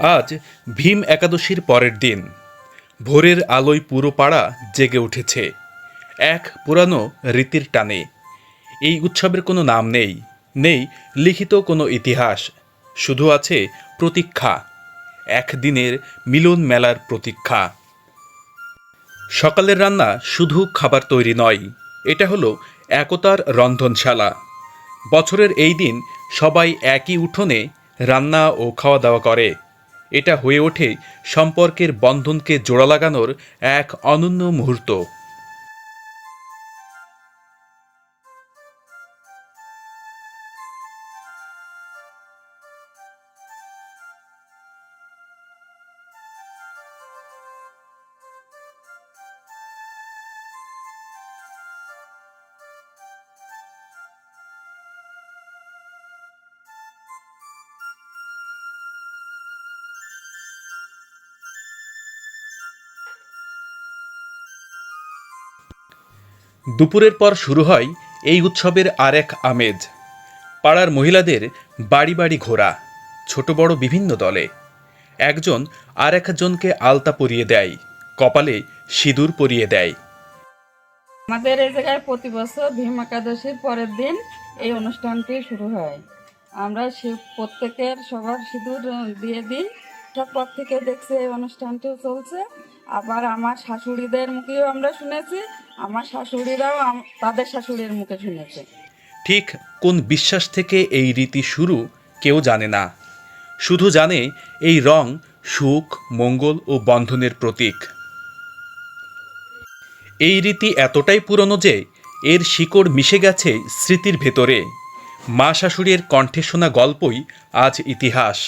আজ ভীম একাদশীর পরের দিন। ভোরের আলোয় পুরো পাড়া জেগে উঠেছে। এক পুরানো রীতির টানে। এই উৎসবের কোনো নাম নেই নেই লিখিত কোনো ইতিহাস। শুধু আছে প্রতীক্ষা, একদিনের মিলন মেলার প্রতীক্ষা। সকালের রান্না শুধু খাবার তৈরি নয়, এটা হলো একতার রন্ধনশালা। বছরের এই দিন সবাই একই উঠোনে রান্না ও খাওয়া দাওয়া করে। এটা হয়ে ওঠে সম্পর্কের বন্ধনকে জোড়া লাগানোর এক অনন্য মুহূর্ত। দুপুরের পর শুরু হয় এই উৎসবের আরেক আমেজ। পাড়ার মহিলাদের বাড়ি বাড়ি ঘোরা, ছোট বড় বিভিন্ন দলে। একজন আর একজনকে আলতা পরিয়ে দেয়, কপালে সিঁদুর পরিয়ে দেয়। আমাদের এই জায়গায় প্রতি বছর ভীম একাদশীর পরের দিন এই অনুষ্ঠানটি শুরু হয়। আমরা প্রত্যেকের সবার সিঁদুর দিয়ে দিই। তারপর থেকে দেখছি এই অনুষ্ঠানটিও চলছে। আবার আমার শাশুড়িদের মুখেও আমরা শুনেছি, আমার শাশুড়িরাও তাদের শাশুড়ির মুখে শুনেছে। ঠিক কোন বিশ্বাস থেকে এই রীতি শুরু, কেউ জানে না। শুধু জানে এই রং সুখ, মঙ্গল ও বন্ধনের প্রতীক। এই রীতি এতটাই পুরনো যে এর শিকড় মিশে গেছে স্মৃতির ভেতরে। মা শাশুড়ির কণ্ঠে শোনা গল্পই আজ ইতিহাস।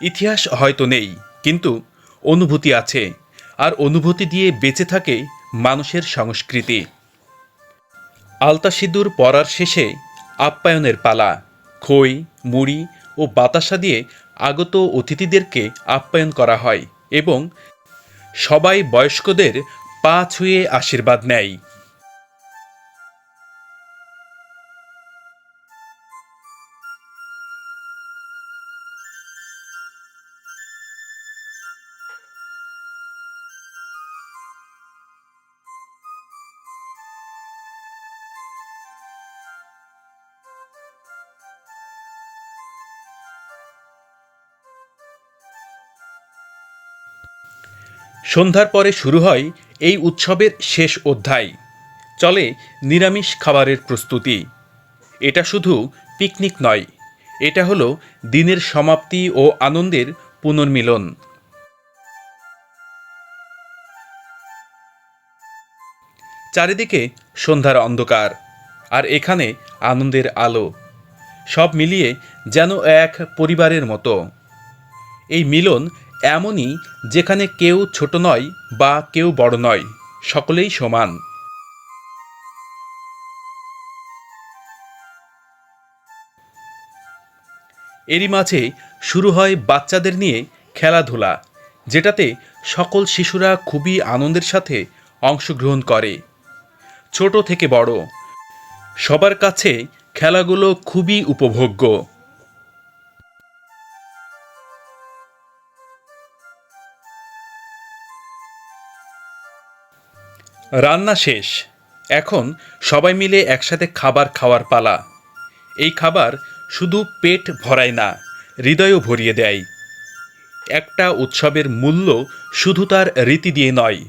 ইতিহাস হয়তো নেই, কিন্তু অনুভূতি আছে। আর অনুভূতি দিয়ে বেঁচে থাকে মানুষের সংস্কৃতি। আলতা সিঁদুর পরার শেষে আপ্যায়নের পালা, খই, মুড়ি ও বাতাসা দিয়ে আগত অতিথিদেরকে আপ্যায়ন করা হয় এবং সবাই বয়স্কদের পা ছুঁয়ে আশীর্বাদ নেয়। সন্ধ্যার পরে শুরু হয় এই উৎসবের শেষ অধ্যায়। চলে নিরামিষ খাবারের প্রস্তুতি। এটা শুধু পিকনিক নয়, এটা হলো দিনের সমাপ্তি ও আনন্দের পুনর্মিলন। চারিদিকে সন্ধ্যার অন্ধকার আর এখানে আনন্দের আলো। সব মিলিয়ে যেন এক পরিবারের মতো। এই মিলন এমনই যেখানে কেউ ছোট নয় বা কেউ বড় নয়, সকলেই সমান। এরই মাঝে শুরু হয় বাচ্চাদের নিয়ে খেলাধুলা, যেটাতে সকল শিশুরা খুবই আনন্দের সাথে অংশগ্রহণ করে। ছোট থেকে বড়, সবার কাছে খেলাগুলো খুবই উপভোগ্য। রান্না শেষ। এখন সবাই মিলে একসাথে খাবার খাওয়ার পালা। এই খাবার শুধু পেট ভরায় না, হৃদয়ও ভরিয়ে দেয়। একটা উৎসবের মূল্য শুধু তার রীতি দিয়ে নয়।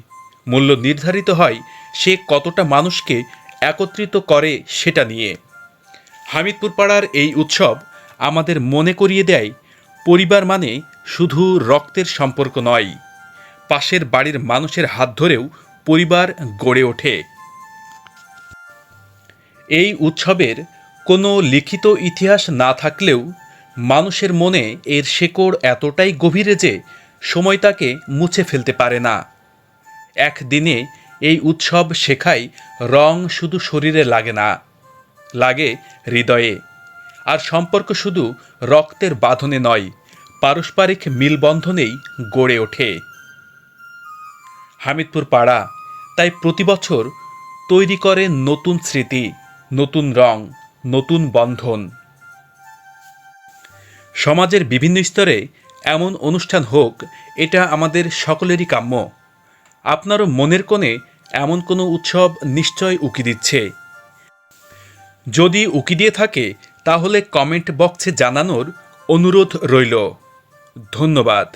মূল্য নির্ধারিত হয় সে কতটা মানুষকে একত্রিত করে সেটা নিয়ে। হামিদপুর পাড়ার এই উৎসব আমাদের মনে করিয়ে দেয়, পরিবার মানে শুধু রক্তের সম্পর্ক নয়। পাশের বাড়ির মানুষের হাত ধরেও পরিবার গড়ে ওঠে। এই উৎসবের কোনো লিখিত ইতিহাস না থাকলেও মানুষের মনে এর শেকড় এতটাই গভীরে যে সময় তাকে মুছে ফেলতে পারে না। একদিনে এই উৎসব শেখায় রং শুধু শরীরে লাগে না, লাগে হৃদয়ে। আর সম্পর্ক শুধু রক্তের বাঁধনে নয়, পারস্পরিক মিলবন্ধনেই গড়ে ওঠে। হামিদপুর পাড়া তাই প্রতি বছর তৈরি করে নতুন স্মৃতি, নতুন রং, নতুন বন্ধন। সমাজের বিভিন্ন স্তরে এমন অনুষ্ঠান হোক, এটা আমাদের সকলেরই কাম্য। আপনারও মনের কোণে এমন কোনো উৎসব নিশ্চয় উকি দিচ্ছে। যদি উকি দিয়ে থাকে, তাহলে কমেন্ট বক্সে জানানোর অনুরোধ রইল। ধন্যবাদ।